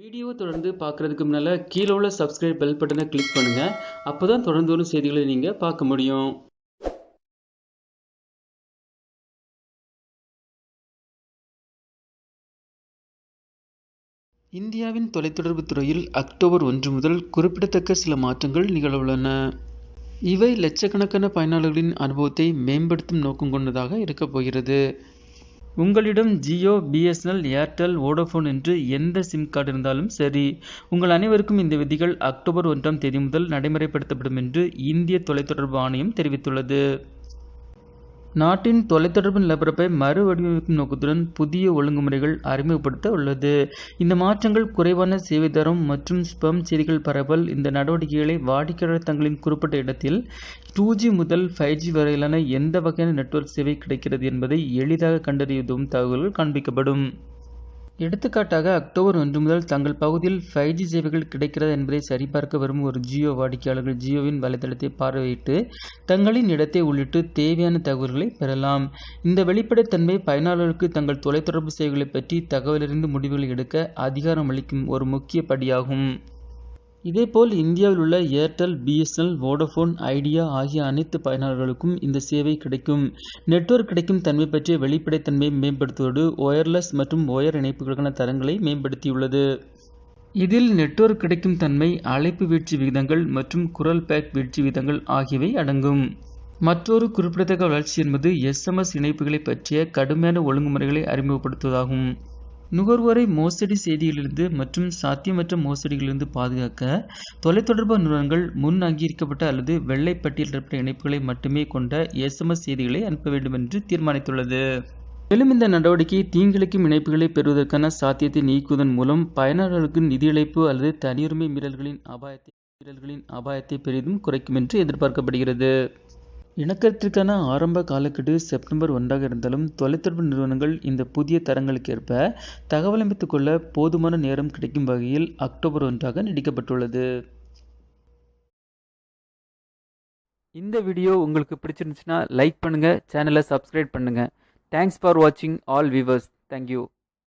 Video தொடர்ந்து பார்க்குறதுக்கு முன்னால் கீழே உள்ள சப்ஸ்கிரைப் பெல் பட்டனை கிளிக் பண்ணுங்கள் அப்போ தான் தொடர்ந்து வரும் செய்திகளை நீங்கள் பார்க்க முடியும். இந்தியாவின் தொலைத்தொடர்பு துறையில் அக்டோபர் ஒன்று முதல் குறிப்பிடத்தக்க சில மாற்றங்கள் நிகழவுள்ளன. இவை லட்சக்கணக்கான பயனாளர்களின் அனுபவத்தை மேம்படுத்தும் நோக்கம் கொண்டதாக இருக்கப் போகிறது. உங்களிடம் ஜியோ பிஎஸ்என்எல் ஏர்டெல் வோடோஃபோன் என்று எந்த சிம் கார்டு இருந்தாலும் சரி உங்கள் அனைவருக்கும் இந்த விதிகள் அக்டோபர் ஒன்றாம் தேதி முதல் நடைமுறைப்படுத்தப்படும் என்று இந்திய தொலைத்தொடர்பு ஆணையம் தெரிவித்துள்ளது. நாட்டின் தொலைத்தொடர்பு நிலப்பரப்பை மறுவடிவமைக்கும் நோக்கத்துடன் புதிய ஒழுங்குமுறைகள் அறிமுகப்படுத்த உள்ளது. இந்த மாற்றங்கள் குறைவான சேவை தரம் மற்றும் ஸ்பம் செய்திகள் பரவல் இந்த நடவடிக்கைகளை வாடிக்கையாளர் தங்களின் குறிப்பிட்ட இடத்தில் டூ ஜி முதல் ஃபைவ் ஜி வரையிலான எந்த வகையான நெட்வொர்க் சேவை கிடைக்கிறது என்பதை எளிதாக கண்டறிய உதவும் தகவல்கள் காண்பிக்கப்படும். எடுத்துக்காட்டாக அக்டோபர் ஒன்று முதல் தங்கள் பகுதியில் ஃபைவ் ஜி சேவைகள் கிடைக்கிறதா என்பதை சரிபார்க்க விரும்பும் ஒரு ஜியோ வாடிக்கையாளர்கள் ஜியோவின் வலைதளத்தை பார்வையிட்டு தங்களின் இடத்தை உள்ளிட்டு தேவையான தகவல்களை பெறலாம். இந்த வெளிப்படைத்தன்மை பயனாளர்களுக்கு தங்கள் தொலைத்தொடர்பு சேவைகளை பற்றி தகவலறிந்து முடிவுகளை எடுக்க அதிகாரம் அளிக்கும் ஒரு முக்கிய படியாகும். இதேபோல் இந்தியாவில் உள்ள ஏர்டெல் பிஎஸ்என்எல் வோடஃபோன் ஐடியா ஆகிய அனைத்து பயனாளர்களுக்கும் இந்த சேவை கிடைக்கும். நெட்வொர்க் கிடைக்கும் தன்மை பற்றிய வெளிப்படைத்தன்மையை மேம்படுத்துவதோடு ஒயர்லெஸ் மற்றும் ஒயர் இணைப்புகளுக்கான தரங்களை மேம்படுத்தியுள்ளது. இதில் நெட்வொர்க் கிடைக்கும் தன்மை அழைப்பு வீழ்ச்சி விகிதங்கள் மற்றும் குரல் பேக் வீழ்ச்சி விகிதங்கள் ஆகியவை அடங்கும். மற்றொரு குறிப்பிடத்தக்க வளர்ச்சி என்பது எஸ்எம்எஸ் இணைப்புகளை பற்றிய கடுமையான ஒழுங்குமுறைகளை அறிமுகப்படுத்துவதாகும். நுகர்வோரை மோசடி செய்திகளிலிருந்து மற்றும் சாத்தியமற்ற மோசடிகளிலிருந்து பாதுகாக்க தொலைத்தொடர்பு நிறுவனங்கள் முன் அங்கீகரிக்கப்பட்ட அல்லது வெள்ளை பட்டியலிடப்பட்ட இணைப்புகளை மட்டுமே கொண்ட எஸ்எம்எஸ் செய்திகளை அனுப்ப வேண்டும் என்று தீர்மானித்துள்ளது. மேலும் இந்த நடவடிக்கை தீங்கிழைக்கும் இணைப்புகளை பெறுவதற்கான சாத்தியத்தை நீக்குவதன் மூலம் பயனாளர்களுக்கு நிதி இழப்பு அல்லது தனியுரிமை மீறல்களின் அபாயத்தை மீறல்களின் அபாயத்தை பெரிதும் குறைக்கும் என்று எதிர்பார்க்கப்படுகிறது. இணக்கத்திற்கான ஆரம்ப காலக்கெடு செப்டம்பர் ஒன்றாக இருந்தாலும் தொலைத்தொடர்பு நிறுவனங்கள் இந்த புதிய தரங்களுக்கேற்ப தகவல் கொள்ள போதுமான நேரம் கிடைக்கும் வகையில் அக்டோபர் ஒன்றாக நீடிக்கப்பட்டுள்ளது இந்த வீடியோ உங்களுக்கு பிடிச்சிருந்துச்சுன்னா லைக் பண்ணுங்கள் சேனலை சப்ஸ்கிரைப் பண்ணுங்கள் தேங்க்ஸ் ஃபார் வாட்சிங் ஆல் வியூவர்ஸ் தேங்க்யூ